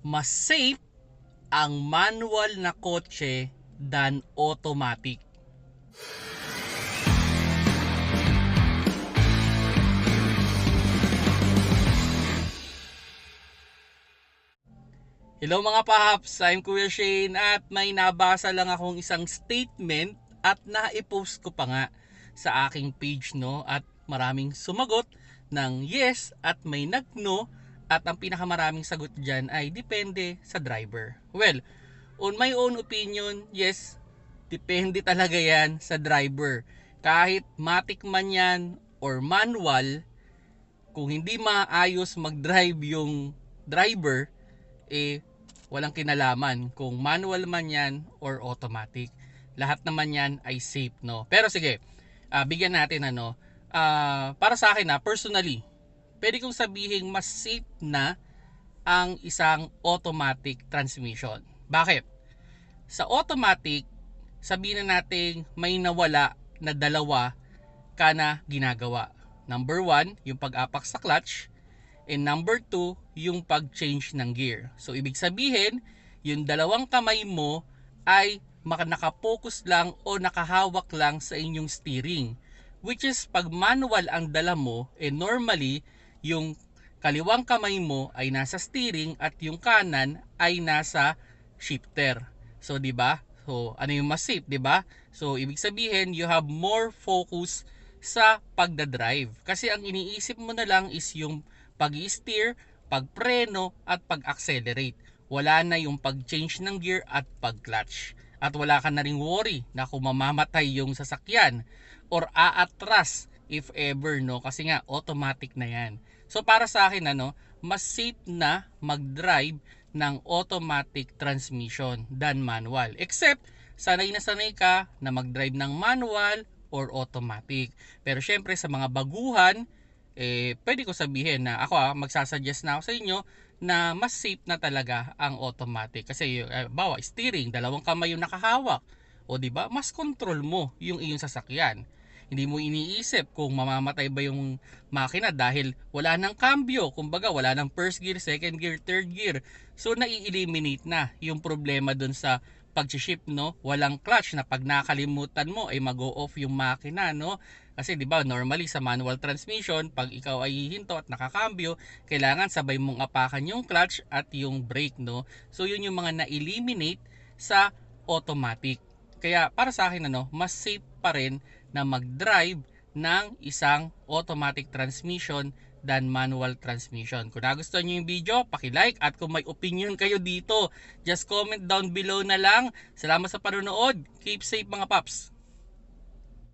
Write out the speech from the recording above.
mas safe ang manual na kotse than automatic. Hello mga pahaps, I'm Kuya Shane at may nabasa lang akong isang statement at na-post ko pa nga sa aking page no at maraming sumagot ng yes at may nag-no at ang pinakamaraming sagot dyan ay depende sa driver. Well, on my own opinion, yes, depende talaga yan sa driver. Kahit matic man yan or manual, kung hindi maayos mag-drive yung driver, eh walang kinalaman kung manual man yan or automatic. Lahat naman yan ay safe, no? Pero sige, ah, bigyan natin ano, ah, para sa akin na personally, pwede kong sabihin mas safe na ang isang automatic transmission. Bakit? Sa automatic, sabihin na natin may nawala na dalawa ka na ginagawa. Number one, yung pag-apak sa clutch. And number two, yung pag-change ng gear. So, ibig sabihin, yung dalawang kamay mo ay nakapokus lang o nakahawak lang sa inyong steering. Which is, pag manual ang dala mo, eh normally, yung kaliwang kamay mo ay nasa steering at yung kanan ay nasa shifter. So, di ba? So, ano yung mas safe, di ba? So, ibig sabihin, you have more focus sa pagdadrive. Kasi ang iniisip mo na lang is yung pag-steer, pagpreno at pag-accelerate. Wala na yung pag-change ng gear at pag-clutch. At wala ka na ring worry na kung mamamatay yung sasakyan or aatras if ever no kasi nga automatic na yan. So para sa akin ano, mas safe na mag-drive ng automatic transmission than manual. Except sanay na sanay ka na mag-drive ng manual or automatic. Pero syempre sa mga baguhan, eh, pwede ko sabihin na ako ah, magsasuggest na ako sa inyo na mas safe na talaga ang automatic. Kasi eh, bawa, steering, dalawang kamay yung nakahawak. O di ba mas control mo yung iyong sasakyan. Hindi mo iniisip kung mamamatay ba yung makina dahil wala nang cambio. Kumbaga, wala nang first gear, second gear, third gear. So, nai-eliminate na yung problema dun sa pag-shift, no? Walang clutch na pag nakalimutan mo ay mag-go off yung makina, no? Kasi 'di ba, normally sa manual transmission, pag ikaw ay hihinto at nakakambyo, kailangan sabay mong apakan yung clutch at yung brake, no? So, yun yung mga na-eliminate sa automatic. Kaya para sa akin ano, mas safe pa rin na mag-drive ng isang automatic transmission than manual transmission. Kung nagustuhan niyo yung video, paki-like at kung may opinion kayo dito, just comment down below na lang. Salamat sa panonood. Keep safe mga paps.